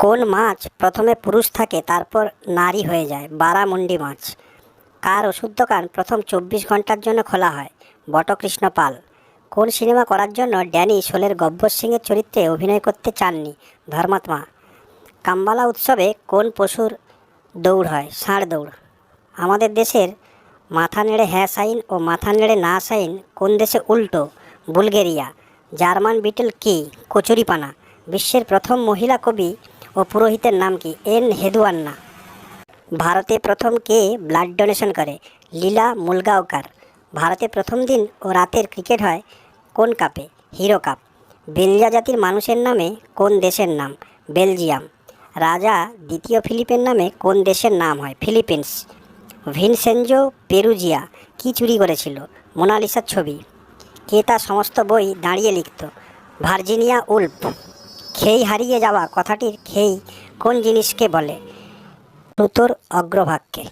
কোন মাছ প্রথমে পুরুষ থাকে, তারপর নারী হয়ে যায়? বারামুন্ডি মাছ। কার ওষুধ দোকান প্রথম চব্বিশ ঘণ্টার জন্য খোলা হয়? বটকৃষ্ণ পাল। কোন সিনেমা করার জন্য ড্যানি শোলের গব্বর সিংয়ের চরিত্রে অভিনয় করতে চাননি? ধর্মাত্মা। কাম্বালা উৎসবে কোন পশুর দৌড় হয়? ষাঁড় দৌড়। আমাদের দেশের মাথা নেড়ে হ্যাঁ সাইন ও মাথা নেড়ে না সাইন কোন দেশে উল্টো? বুলগেরিয়া। জার্মান বিটেল কি? কচুরিপানা। বিশ্বের প্রথম মহিলা কবি ও পুরোহিতের নাম কি? Enheduanna. ভারতে প্রথম কে ব্লাড ডোনেশন করে? লীলা মুলগাঁওকার। ভারতে প্রথম দিন ও রাতের ক্রিকেট হয় কোন কাপে? Hero cup. বেলজা জাতির মানুষের নামে কোন দেশের নাম? বেলজিয়াম। রাজা দ্বিতীয় ফিলিপের নামে কোন দেশের নাম হয়? ফিলিপিন্স। ভিনসেনজো পেরুজিয়া কি চুরি করেছিল? মোনালিসার ছবি। কে তার সমস্ত বই দাঁড়িয়ে লিখত? Virginia Woolf. খেই হারিয়ে যাওয়া কথাটির খেই কোন জিনিসকে বলে? প্লুতোর অগ্রভাগকে।